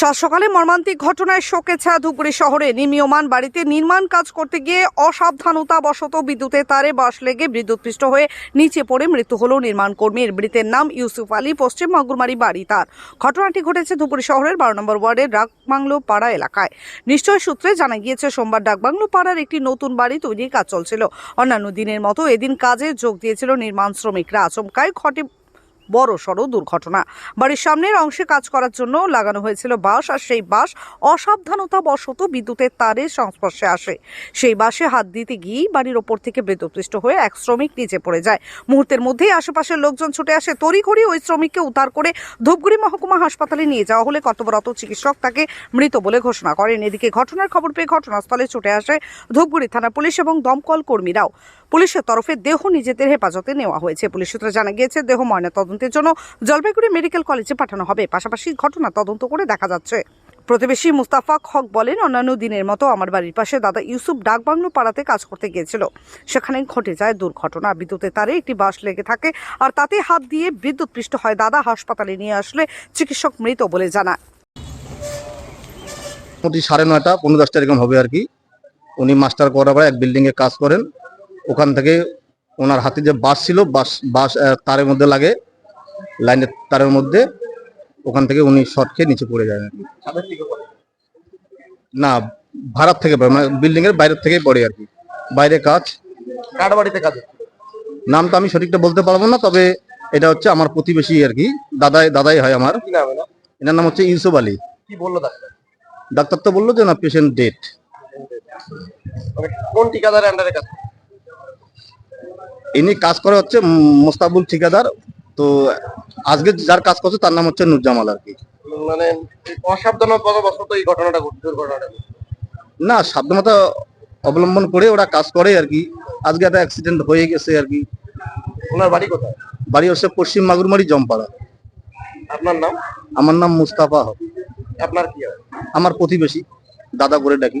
সাত সকালে মর্মান্তিক ঘটনায় শোকে ছায়া ধুপগুড়ি শহরে নির্মীয়মান বাড়িতে নির্মাণ কাজ করতে গিয়ে অসাবধানতা বশত বিদ্যুতের তারে বাস লেগে বিদ্যুৎপৃষ্ট হয়ে নিচে পড়ে মৃত্যু হল নির্মাণ কর্মীর। মৃতের নাম ইউসুফ আলী, পশ্চিম মাগুরমারি বাড়ি তার। ঘটনাটি ঘটেছে ধুপগুড়ি শহরের বারো নম্বর ওয়ার্ডের ডাকবাংলো পাড়া এলাকায়। নিশ্চয় সূত্রে জানা গিয়েছে, সোমবার ডাকবাংলো পাড়ার একটি নতুন বাড়ি তৈরির কাজ চলছিল। অন্যান্য দিনের মতো এদিন কাজে যোগ দিয়েছিল নির্মাণ শ্রমিকরা। আচমকায় ঘটে বড় সড় দুর্ঘটনা। বাড়ির সামনের অংশে কাজ করার জন্য লাগানো হয়েছিল বাঁশ আর সেই বাঁশ অসাবধানতা বশত বিদ্যুতের তারের সংস্পর্শে আসে। সেই বাঁশে হাত দিতে গিয়েই বাড়ির ওপর থেকে বিদ্যুৎপৃষ্ট হয়ে এক শ্রমিক নিচে পড়ে যায়। মুহূর্তের মধ্যেই আশেপাশের লোকজন ছুটে আসে। তড়িঘড়ি ওই শ্রমিককে উদ্ধার করে ধূপগুড়ি মহকুমা হাসপাতালে নিয়ে যাওয়া হলে কর্তব্যরত চিকিৎসক তাকে মৃত বলে ঘোষণা করেন। এদিকে ঘটনার খবর পেয়ে ঘটনাস্থলে ছুটে আসে ধূপগুড়ি থানা পুলিশ এবং দমকল কর্মীরাও। পুলিশের তরফে দেহ নিজেদের হেফাজতে নেওয়া হয়েছে। পুলিশ সূত্রে জানা গিয়েছে, দেহ ময়না তদন্তের জন্য জলপাইগুড়ি মেডিকেল কলেজে পাঠানো হবে। পাশাপাশি ঘটনা তদন্ত করে দেখা যাচ্ছে। প্রতিবেশী মুস্তাফাক হক বলেন, অন্যান্য দিনের মতো আমার বাড়ির পাশে দাদা ইউসুফ ডাকবাংলো পাড়াতে কাজ করতে গিয়েছিল। সেখানে ঘটে যায় দুর্ঘটনা। বিদ্যুতের তারে একটি বাস লেগে থাকে আর তাতে হাত দিয়ে বিদ্যুৎ পৃষ্ঠ হয় দাদা। হাসপাতালে নিয়ে আসলে চিকিৎসক মৃত বলে জানায়। মোটামুটি সাড়ে নয়টা, পনেরো দশটা এরকম হবে আর কি। উনি মাস্টার করার পরে এক বিল্ডিং এ কাজ করেন। ওখান থেকে ওনার হাতে যে বাস ছিল, বাস বাস তারের মধ্যে লাগে। লাইনের তারের মধ্যে ওখান থেকে উনি শর্ট খেয়ে নিচে পড়ে যায়। না ভাড়ার থেকে পড়ে মানে বিল্ডিং এর বাইরের থেকেই পড়ে আর কি। বাইরে কাজ। কার বাড়িতে কাজ নাম তো আমি সঠিকটা বলতে পারব না তবে এটা হচ্ছে আমার প্রতিবেশী আর কি দাদাই দাদাই হয় আমার। এনার? নাম হচ্ছে ইউসুফ আলী। কি বলল ডাক্তার? ডাক্তার তো বলল যে না পেশেন্ট ডেট মানে কোন ঠিকাদারের আন্ডারে কাজ? ইনি কাজ করে হচ্ছে মোস্তাবুল ঠিকাদার তো আজকে যার কাজ করছে তার নাম হচ্ছে নুরজামাল আর কি। মানে অসাবধানতা এই ঘটনাটা দুর্ঘটনাটা না সাবধানতা অবলম্বন করে ওরা কাজ করে আর কি। আজকে একটা অ্যাক্সিডেন্ট হয়ে গেছে আর কি। ওনার বাড়ি কোথায়? বাড়ি হচ্ছে পশ্চিম মাগুরমারি জমপাড়া। আপনার নাম? আমার নাম মুস্তাফা হক। আপনার কি হয়? আমার প্রতিবেশী দাদা করে ডাকি।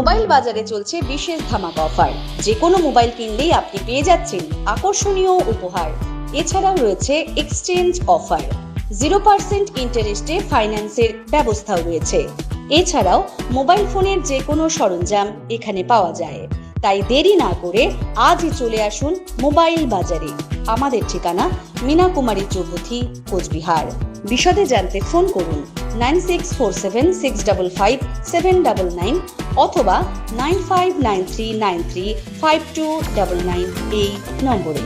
Mobile বাজারে চলছে বিশেষ ধামাকা অফার। যে কোনো মোবাইল কিনলেই আপনি পেয়ে যাচ্ছেন আকর্ষণীয় উপহার। এছাড়াও রয়েছে এক্সচেঞ্জ অফার। জিরো পার্সেন্ট ইন্টারেস্টে ফাইন্যান্সের ব্যবস্থাও রয়েছে। এছাড়াও মোবাইল ফোনের যে কোনো সরঞ্জাম এখানে পাওয়া যায়। তাই দেরি না করে আজই চলে আসুন মোবাইল বাজারে। আমাদের ঠিকানা মীনা কুমারী চৌপথি, কোচবিহার। বিশদে জানতে ফোন করুন। Nine six four seven six double five seven double nine অথবা nine five nine three nine three five two double nine এই নম্বরে।